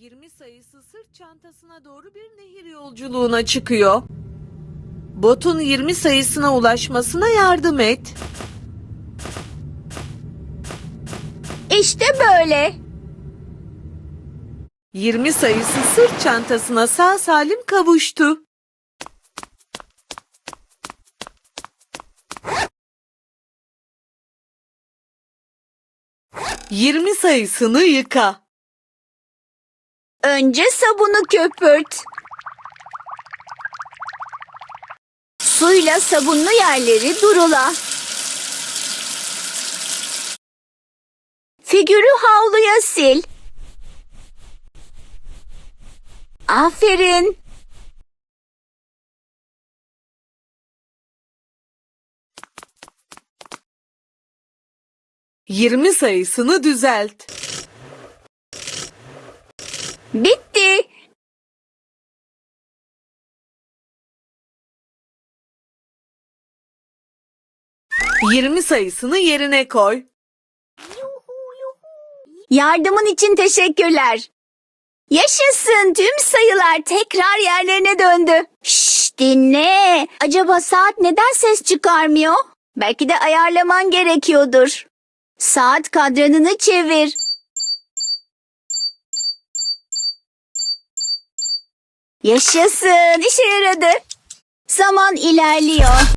20 sayısı sırt çantasına doğru bir nehir yolculuğuna çıkıyor. Botun 20 sayısına ulaşmasına yardım et. İşte böyle. 20 sayısı sırt çantasına sağ salim kavuştu. Yirmi sayısını yıka. Önce sabunu köpürt. Suyla sabunlu yerleri durula. Figürü havluya sil. Aferin. Yirmi sayısını düzelt. Bitti. Yirmi sayısını yerine koy. Yardımın için teşekkürler. Yaşasın tüm sayılar tekrar yerlerine döndü. Şşş dinle. Acaba saat neden ses çıkarmıyor? Belki de ayarlaman gerekiyordur. Saat kadranını çevir. Yaşasın işe yaradı. Zaman ilerliyor.